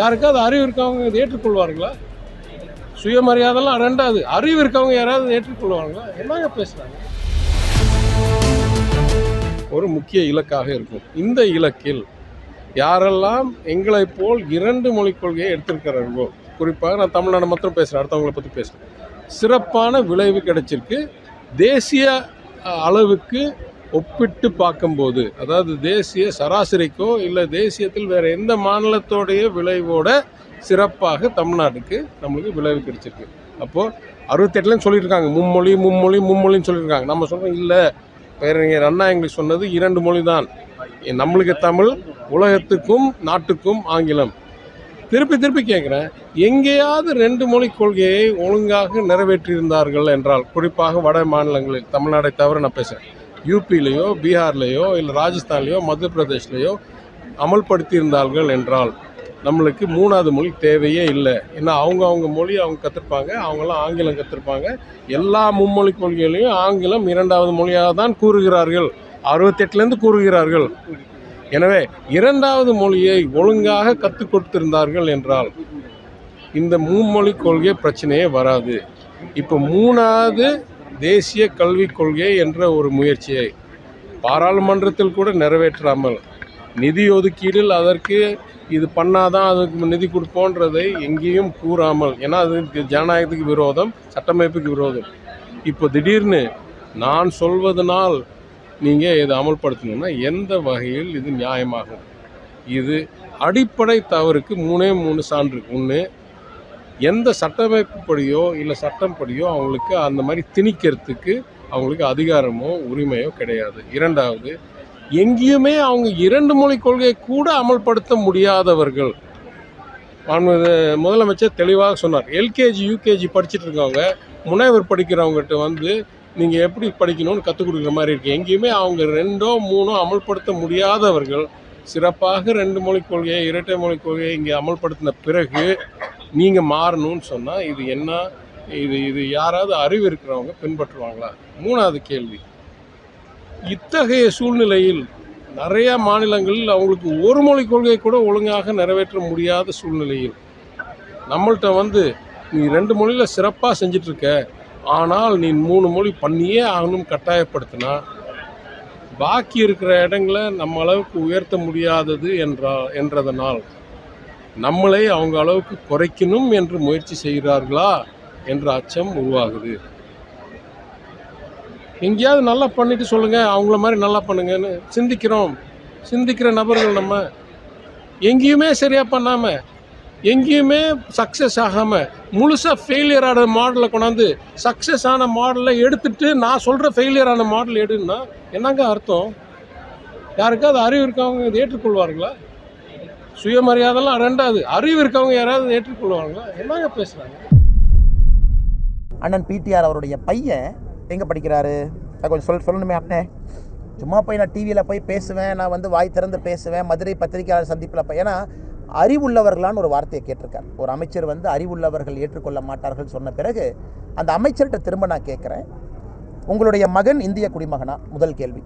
யாருக்காவது அறிவு இருக்கவங்க ஏற்றுக்கொள்வார்களா? சுயமரியாதைலாம் ரெண்டாவது அறிவு இருக்கவங்க யாராவது ஏற்றுக்கொள்வாங்களா என்னங்க பேசுகிறாங்க ஒரு முக்கிய இலக்காக இருக்கும். இந்த இலக்கில் யாரெல்லாம் எங்களை போல் இரண்டு மொழிக் கொள்கையை எடுத்திருக்கிறார்களோ குறிப்பாக நான் தமிழ்நாடு மாத்திரம் பேசுகிறேன் அடுத்தவங்களை பற்றி பேசுகிறேன் சிறப்பான விளைவு கிடைச்சிருக்கு. தேசிய அளவுக்கு ஒப்பிட்டு பார்க்கும்போது அதாவது தேசிய சராசரிக்கோ இல்லை தேசியத்தில் வேறு எந்த மாநிலத்தோடைய விளைவோட சிறப்பாக தமிழ்நாட்டுக்கு நம்மளுக்கு விளைவு கிடைச்சிருக்கு. அப்போது அறுபத்தெட்டுலன்னு சொல்லியிருக்காங்க. மும்மொழி மும்மொழி மும்மொழின்னு சொல்லியிருக்காங்க. நம்ம சொல்கிறோம் இல்லை. பேரறிஞர் அண்ணா எங்களுக்கு சொன்னது இரண்டு மொழி தான் நம்மளுக்கு தமிழ் உலகத்துக்கும் நாட்டுக்கும் ஆங்கிலம். திருப்பி திருப்பி கேட்குறேன் எங்கேயாவது ரெண்டு மொழி கொள்கையை ஒழுங்காக நிறைவேற்றியிருந்தார்கள் என்றால் குறிப்பாக வட மாநிலங்களில். தமிழ்நாடை தவிர நான் பேசுகிறேன் யூபிலேயோ பீகார்லேயோ இல்லை ராஜஸ்தான்லேயோ மத்திய பிரதேஷ்லேயோ அமல்படுத்தியிருந்தார்கள் என்றால் நம்மளுக்கு மூணாவது மொழி தேவையே இல்லை. ஏன்னா அவங்க அவங்க மொழி அவங்க கற்றுருப்பாங்க அவங்களாம் ஆங்கிலம் கற்றுருப்பாங்க எல்லா மும்மொழி கொள்கைகளையும் ஆங்கிலம் இரண்டாவது மொழியாக தான் கூறுகிறார்கள். அறுபத்தெட்டுலேருந்து கூறுகிறார்கள். எனவே இரண்டாவது மொழியை ஒழுங்காக கற்றுக் கொடுத்திருந்தார்கள் என்றால் இந்த மும்மொழி கொள்கை பிரச்சனையே வராது. இப்போ மூணாவது தேசிய கல்விக் கொள்கை என்ற ஒரு முயற்சியை பாராளுமன்றத்தில் கூட நிறைவேற்றாமல் நிதி ஒதுக்கீடில் அதற்கு இது பண்ணாதான் அதுக்கு நிதி கொடுப்போன்றதை எங்கேயும் கூறாமல் ஏன்னா அது ஜனநாயகத்துக்கு விரோதம் சட்டமைப்புக்கு விரோதம். இப்போ திடீர்னு நான் சொல்வதனால் நீங்கள் இதை அமல்படுத்தணும்னா எந்த வகையில் இது நியாயமாகும்? இது அடிப்படை தவறுக்கு மூணே மூணு சான்று. ஒன்று எந்த சட்டமைப்புப்படியோ இல்லை சட்டம் படியோ அவங்களுக்கு அந்த மாதிரி திணிக்கிறதுக்கு அவங்களுக்கு அதிகாரமோ உரிமையோ கிடையாது. இரண்டாவது எங்கேயுமே அவங்க இரண்டு மொழி கொள்கையை கூட அமல்படுத்த முடியாதவர்கள். முதலமைச்சர் தெளிவாக சொன்னார். எல்கேஜி யூகேஜி படிச்சுட்டு இருக்கவங்க முனைவர் படிக்கிறவங்ககிட்ட வந்து நீங்கள் எப்படி படிக்கணும்னு கற்றுக் கொடுக்குற மாதிரி இருக்குது எங்கேயுமே அவங்க ரெண்டோ மூணோ அமல்படுத்த முடியாதவர்கள் சிறப்பாக ரெண்டு மொழி கொள்கையை இரட்டை மொழி கொள்கையை இங்கே அமல்படுத்தின பிறகு நீங்கள் மாறணும்னு சொன்னால் இது என்ன இது இது யாராவது அறிவு இருக்கிறவங்க பின்பற்றுவாங்களா? மூணாவது கேள்வி. இத்தகைய சூழ்நிலையில் நிறையா மாநிலங்களில் அவங்களுக்கு ஒரு மொழி கொள்கை கூட ஒழுங்காக நிறைவேற்ற முடியாத சூழ்நிலையில் நம்மள்கிட்ட வந்து நீ ரெண்டு மொழியில் சிறப்பாக செஞ்சிட்ருக்க ஆனால் நீ மூணு மொழி பண்ணியே ஆகணும் கட்டாயப்படுத்தினா பாக்கி இருக்கிற இடங்களை நம்ம அளவுக்கு உயர்த்த முடியாதது என்றா என்றதனால் நம்மளை அவங்க அளவுக்கு குறைக்கணும் என்று முயற்சி செய்கிறார்களா என்ற அச்சம் உருவாகுது. எங்கேயாவது நல்லா பண்ணிட்டு சொல்லுங்கள் அவங்கள மாதிரி நல்லா பண்ணுங்கன்னு சிந்திக்கிறோம். சிந்திக்கிற நபர்கள் நம்ம. எங்கேயுமே சரியாக பண்ணாமல் எங்கேயுமே சக்ஸஸ் ஆகாமல் முழுசாக ஃபெயிலியர் ஆன மாடலை கொண்டாந்து சக்ஸஸ் ஆன மாடலை எடுத்துட்டு நான் சொல்கிற ஃபெயிலியர் ஆன மாடல் எடுன்னா என்னங்க அர்த்தம்? யாருக்காவது அறிவு இருக்கவங்க இதை ஏற்றுக்கொள்வார்களா? சுயமரியாதைலாம் ரெண்டாவது. அறிவு இருக்கவங்க யாராவது ஏற்றுக்கொள்வாங்களா என்னங்க பேசுகிறாங்க அண்ணன் பிடிஆர் அவருடைய பையன் எங்கே படிக்கிறாரு? கொஞ்சம் சொல் சொல்லணுமே அண்ணே. சும்மா போய் நான் டிவியில் போய் பேசுவேன். நான் வந்து வாய் திறந்து பேசுவேன். மதுரை பத்திரிகையாளர் சந்திப்பில் போய் ஏன்னா அறிவுள்ளவர்களான்னு ஒரு வார்த்தையை கேட்டிருக்கார். ஒரு அமைச்சர் வந்து அறிவுள்ளவர்கள் ஏற்றுக்கொள்ள மாட்டார்கள் சொன்ன பிறகு அந்த அமைச்சர்கிட்ட திரும்ப நான் கேட்குறேன். உங்களுடைய மகன் இந்திய குடிமகனா? முதல் கேள்வி.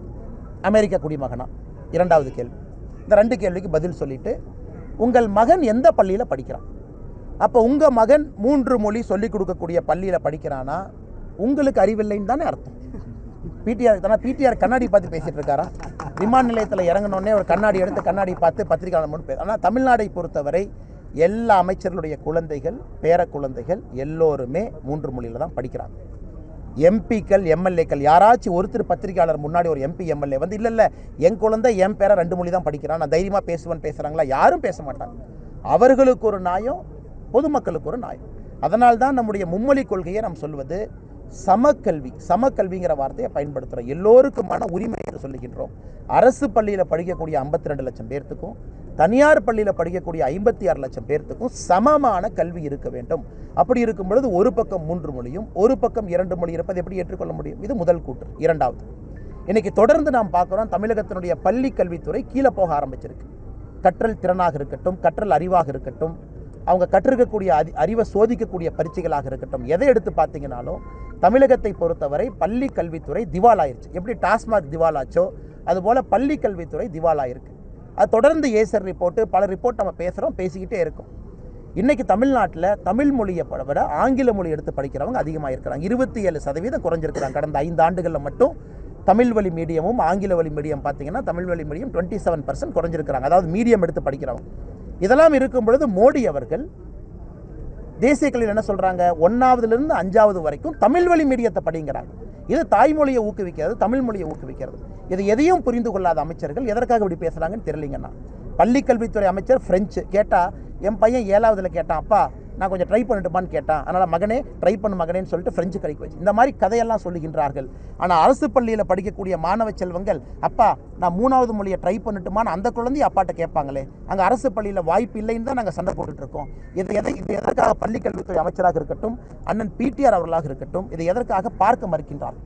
அமெரிக்க குடிமகனா? இரண்டாவது கேள்வி. இந்த ரெண்டு கேள்விக்கு பதில் சொல்லிட்டு உங்கள் மகன் எந்த பள்ளியில் படிக்கிறான்? அப்போ உங்கள் மகன் மூன்று மொழி சொல்லிக் கொடுக்கக்கூடிய பள்ளியில் படிக்கிறானா? உங்களுக்கு அறிவில்லைன்னு தானே அர்த்தம். பிடிஆர் தானே பிடிஆர் கண்ணாடி பார்த்து பேசிகிட்டு இருக்காரா? விமான நிலையத்தில் இறங்கினோடனே ஒரு கண்ணாடி எடுத்து கண்ணாடி பார்த்து பத்திரிகையாளர் மூணு பேர் ஆனால் தமிழ்நாடை பொறுத்தவரை எல்லா அமைச்சர்களுடைய குழந்தைகள் பேர குழந்தைகள் எல்லோருமே மூன்று மொழியில் தான் படிக்கிறாங்க. எம்பிக்கள் எம்எல்ஏக்கள் யாராச்சும் ஒருத்தர் பத்திரிகையாளர் முன்னாடி ஒரு எம்பி எம்எல்ஏ வந்து இல்லை இல்லை என் குழந்தை என் பேரை ரெண்டு மொழி தான் படிக்கிறான் நான் தைரியமாக பேசுவேன் பேசுகிறாங்களா யாரும் பேச மாட்டாங்க. அவர்களுக்கு ஒரு நியாயம் பொதுமக்களுக்கு ஒரு நியாயம். அதனால் தான் நம்முடைய மும்மொழி கொள்கையை நாம் சொல்வது சமக்கல்வி சமக்கல்விங்கிற வார்த்தையை பயன்படுத்துகிறோம் எல்லோருக்குமான உரிமை என்று சொல்லுகின்றோம். அரசு பள்ளியில் படிக்கக்கூடிய ஐம்பத்தி ரெண்டு லட்சம் பேர்த்துக்கும் தனியார் பள்ளியில் படிக்கக்கூடிய ஐம்பத்தி ஆறு லட்சம் பேர்த்துக்கும் சமமான கல்வி இருக்க வேண்டும். அப்படி இருக்கும் பொழுது ஒரு பக்கம் மூன்று மொழியும் ஒரு பக்கம் இரண்டு மொழி இருப்பது எப்படி ஏற்றுக்கொள்ள முடியும்? இது முதல் கூற்று. இரண்டாவது இன்னைக்கு தொடர்ந்து நாம் பார்க்குறோம் தமிழகத்தினுடைய பள்ளி கல்வித்துறை கீழே போக ஆரம்பிச்சிருக்கு. கற்றல் திறனாக இருக்கட்டும் கற்றல் அறிவாக இருக்கட்டும் அவங்க கற்றிருக்கக்கூடிய அதி அறிவை சோதிக்கக்கூடிய பரீட்சைகளாக இருக்கட்டும் எதை எடுத்து பார்த்தீங்கனாலும் தமிழகத்தை பொறுத்தவரை பள்ளி கல்வித்துறை திவாலாயிருச்சு. எப்படி டாஸ்மாக் திவாலாச்சோ அதுபோல் பள்ளி கல்வித்துறை திவாலாயிருக்கு. அது தொடர்ந்து ஏசர் ரிப்போர்ட்டு பல ரிப்போர்ட் நம்ம பேசுகிறோம் பேசிக்கிட்டே இருக்கோம். இன்றைக்கி தமிழ்நாட்டில் தமிழ் மொழியை விட ஆங்கில மொழி எடுத்து படிக்கிறவங்க அதிகமாக இருக்கிறாங்க. இருபத்தி ஏழு சதவீதம் குறைஞ்சிருக்கிறாங்க. கடந்த ஐந்து ஆண்டுகளில் மட்டும் தமிழ் வழி மீடியமும் ஆங்கில வழி மீடியம் பார்த்தீங்கன்னா தமிழ் வழி மீடியம் டுவெண்ட்டி செவன் பர்சன்ட் குறைஞ்சிருக்கிறாங்க. அதாவது மீடியம் எடுத்து படிக்கிறவங்க. இதெல்லாம் இருக்கும் பொழுது மோடி அவர்கள் தேசிய கல்வியில் என்ன சொல்கிறாங்க ஒன்றாவதுலேருந்து அஞ்சாவது வரைக்கும் தமிழ் வழி மீடியத்தை படிங்கிறாங்க. இது தாய்மொழியை ஊக்குவிக்கிறது தமிழ் மொழியை ஊக்குவிக்கிறது. இது எதையும் புரிந்து கொள்ளாத அமைச்சர்கள் எதற்காக இப்படி பேசுகிறாங்கன்னு தெரியலிங்கண்ணா பள்ளிக்கல்வித்துறை அமைச்சர் ஃப்ரெஞ்சு கேட்டால் என் பையன் ஏழாவதில் கேட்டான் அப்பா நான் கொஞ்சம் ட்ரை பண்ணட்டுமான்னு கேட்டான் அதனால் மகனே ட்ரை பண்ணு மகனேன்னு சொல்லிட்டு ஃப்ரெஞ்சு கடைக்கு வச்சு இந்த மாதிரி கதையெல்லாம் சொல்லுகின்றார்கள். ஆனால் அரசு பள்ளியில் படிக்கக்கூடிய மாணவ செல்வங்கள் அப்பா நான் மூணாவது மொழியை ட்ரை பண்ணட்டுமான்னு அந்த குழந்தைய அப்பாட்ட கேட்பாங்களே. அங்கே அரசு பள்ளியில் வாய்ப்பு இல்லைன்னு தான் நாங்கள் சண்டை போட்டுட்டு இருக்கோம் இது எதை இது எதற்காக பள்ளிக்கல்வித்துறை அமைச்சராக இருக்கட்டும் அண்ணன் பிடிஆர் அவர்களாக இருக்கட்டும் இதை எதற்காக பார்க்க மறுக்கின்றார்